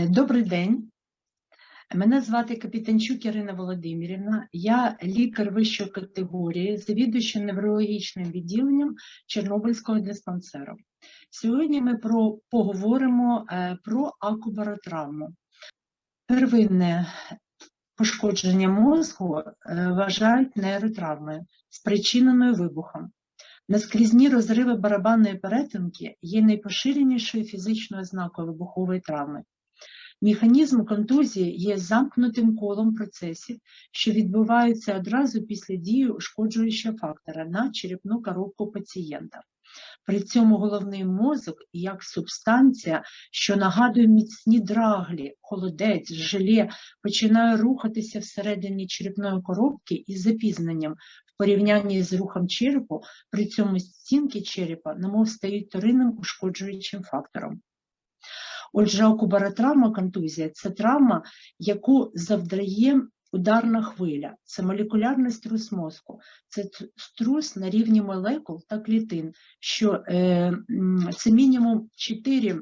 Е, Добрий день. Мене звати Капітанчук Ірина Володимирівна. Я лікар вищої категорії, завідуюча неврологічним відділенням Чорнобильського диспансеру. Сьогодні ми про, поговоримо е, про акубаротравму. Первинне пошкодження мозку е, вважають нейротравмою, спричиненою вибухом. Наскрізні розриви барабанної перетинки є найпоширенішою фізичною ознакою вибухової травми. Механізм контузії є замкнутим колом процесів, що відбуваються одразу після дії ушкоджуючого фактора на черепну коробку пацієнта. При цьому головний мозок, як субстанція, що нагадує міцні драглі, холодець, желе, починає рухатися всередині черепної коробки із запізненням в порівнянні з рухом черепу, при цьому стінки черепа немов стають вторинним ушкоджуючим фактором. Отже, окубаротравма контузія це травма, яку завдає ударна хвиля, це молекулярний струс мозку, це струс на рівні молекул та клітин, що е, це мінімум 4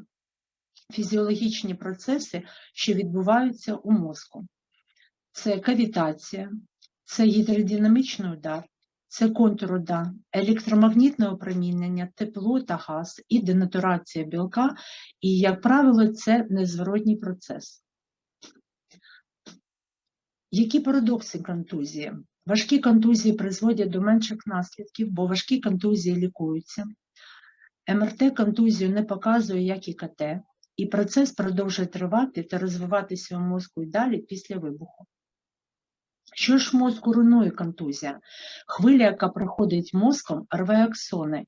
фізіологічні процеси, що відбуваються у мозку. Це кавітація, це гідродинамічний удар, це контурудар, електромагнітне опромінення, тепло та газ і денатурація білка, і, як правило, це незворотній процес. Які парадокси контузії? Важкі контузії призводять до менших наслідків, бо важкі контузії лікуються. МРТ контузію не показує, як і КТ, і процес продовжує тривати та розвиватися у мозку і далі після вибуху. Що ж мозку руйнує контузія? Хвиля, яка проходить мозком, рве аксони.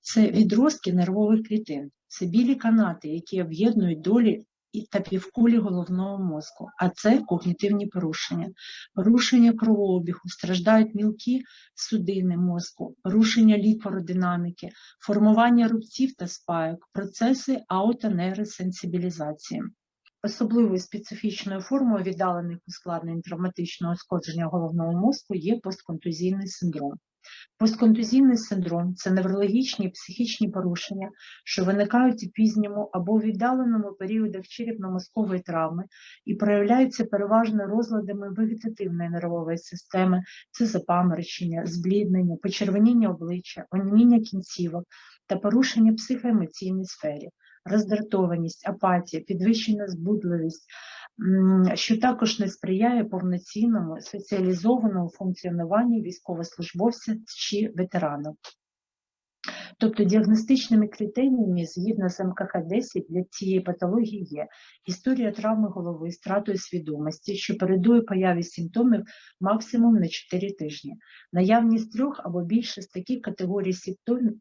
Це відростки нервових клітин, це білі канати, які об'єднують долі та півкулі головного мозку, а це когнітивні порушення. Порушення кровообігу, страждають мілкі судини мозку, порушення ліпородинаміки, формування рубців та спайок, процеси аутонейросенсибілізації. Особливою специфічною формою віддалених ускладнень травматичного ушкодження головного мозку є постконтузійний синдром. Постконтузійний синдром це неврологічні психічні порушення, що виникають у пізньому або віддаленому періодах черепно-мозкової травми і проявляються переважно розладами вегетативної нервової системи, це запаморочення, збліднення, почервоніння обличчя, оніміння кінцівок та порушення психоемоційній сфері роздратованість, апатія, підвищена збудливість, що також не сприяє повноцінному соціалізованому функціонуванню військовослужбовця чи ветерана. Тобто діагностичними критеріями згідно з МКХ-10 для цієї патології є історія травми голови з втратою свідомості, що передує появі симптомів максимум на 4 тижні, наявність трьох або більше з таких категорій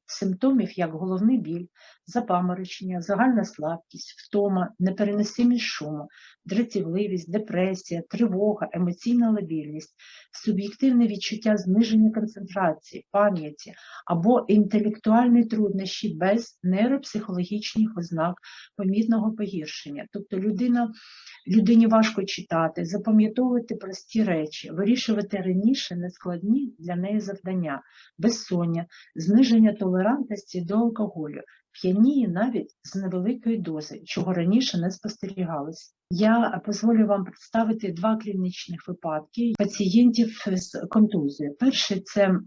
симптомів, як головний біль, запаморочення, загальна слабкість, втома, непереносимість шуму, дратівливість, депресія, тривога, емоційна лабільність, суб'єктивне відчуття зниження концентрації, пам'яті або інтелектуальні труднощі без нейропсихологічних ознак помітного погіршення. Тобто людина, людині важко читати, запам'ятовувати прості речі, вирішувати раніше нескладні для неї завдання, безсоння, зниження толерантності до алкоголю, п'яніє навіть з невеликої дози, чого раніше не спостерігалось. Я дозволю вам представити два клінічних випадки пацієнтів з контузією. Перший це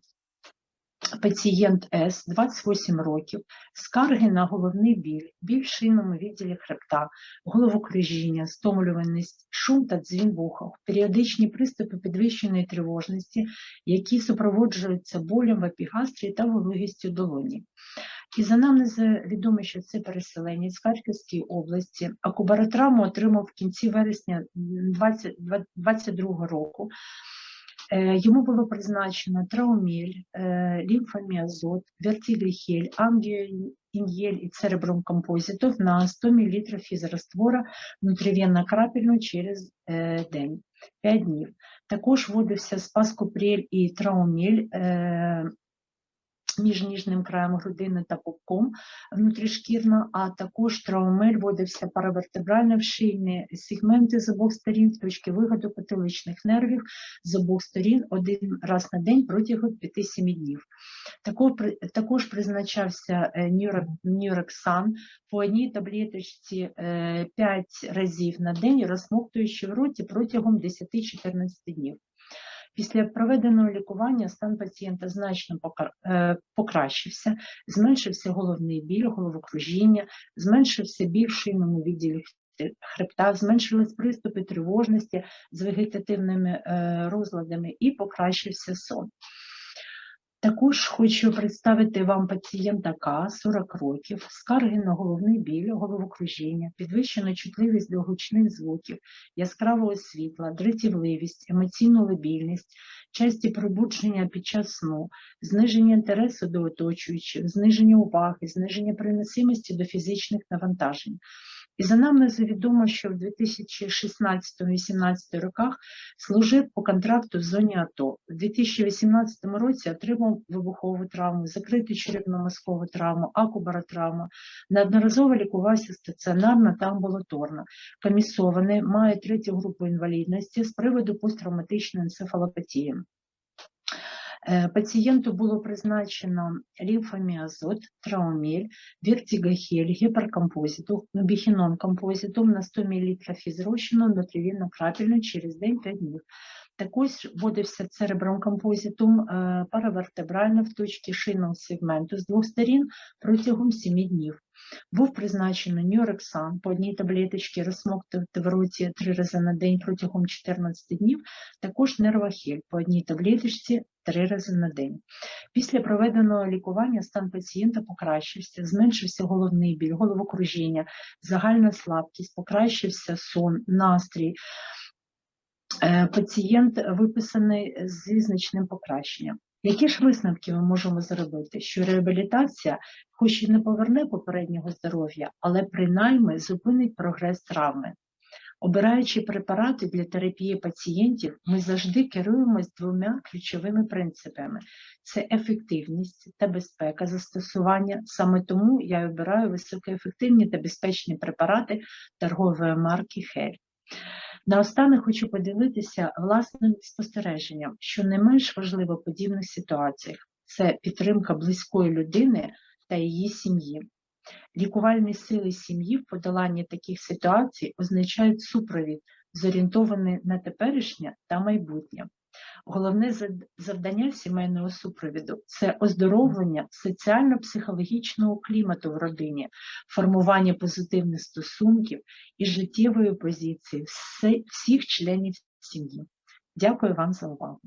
пацієнт С, 28 років, скарги на головний біль, біль в шийному відділі хребта, головокружіння, стомлюваність, шум та дзвін в ухах, періодичні приступи підвищеної тривожності, які супроводжуються болем в епігастрії та вологістю долоні. Із анамнезу відомо, що це переселенець з Харківської області. Акубаротравму отримав в кінці вересня 2022 року. Е, Йому було призначено трауміль, е, лімфоміазот, вертігріхель, ангіоін'єль і церебром композитов на 100 мл фізраствора внутрівенно-крапельно через е, день, 5 днів. Також вводився спаскопрель і трауміль між ніжним краєм грудини та пупком внутрішкірно, а також траумель вводився паравертебрально в шийні сегменти з обох сторін точки виходу потиличних нервів з обох сторін один раз на день протягом 5-7 днів. Також, також призначався е, нюрексан по одній таблеточці 5 разів на день, розсмоктуючи в роті протягом 10-14 днів. Після проведеного лікування стан пацієнта значно е, покращився, зменшився головний біль, головокружіння, зменшився біль в шийному відділі хребта, зменшились приступи тривожності з вегетативними е, розладами і покращився сон. Також хочу представити вам пацієнта К 40 років, скарги на головний біль, головокружіння, підвищену чутливість до гучних звуків, яскравого світла, дратівливість, емоційну лебільність, часті пробудження під час сну, зниження інтересу до оточуючих, зниження уваги, зниження приносимості до фізичних навантажень. І за нами відомо, що в 2016-2018 роках служив по контракту в зоні АТО. У 2018 році отримав вибухову травму, закриту черепно-мозкову травму, акубаротравму, неодноразово лікувався стаціонарно та амбулаторно. Комісований, має третю групу інвалідності з приводу посттравматичної енцефалопатії. Е, Пацієнту було призначено лімфоміазот, траумель, вертигохель, гіперкомпозиту, біхінон композитум на 100 мл фізрощину внутрівінно крапельно через день 5 днів. Також вводився церебром композитум е, паравертебрально в точці шийного сегменту з двох сторін протягом 7 днів. Був призначений нюрексан по одній таблеточці розсмоктувати в роті 3 рази на день протягом 14 днів, також нервахель по одній таблеточці 3 рази на день. Після проведеного лікування стан пацієнта покращився, зменшився головний біль, головокружіння, загальна слабкість, покращився сон, настрій. Е, Пацієнт виписаний зі значним покращенням. Які ж висновки ми можемо зробити? Що реабілітація, хоч і не поверне попереднього здоров'я, але принаймні зупинить прогрес травми. Обираючи препарати для терапії пацієнтів, ми завжди керуємось двома ключовими принципами: це ефективність та безпека застосування. Саме тому я обираю високоефективні та безпечні препарати торгової марки Хель. Наостанок хочу поділитися власним спостереженням, що не менш важливо подібних ситуаціях це підтримка близької людини та її сім'ї. Лікувальні сили сім'ї в подоланні таких ситуацій означають супровід, зорієнтований на теперішнє та майбутнє. Головне завдання сімейного супровіду це оздоровлення соціально-психологічного клімату в родині, формування позитивних стосунків і життєвої позиції всіх членів сім'ї. Дякую вам за увагу.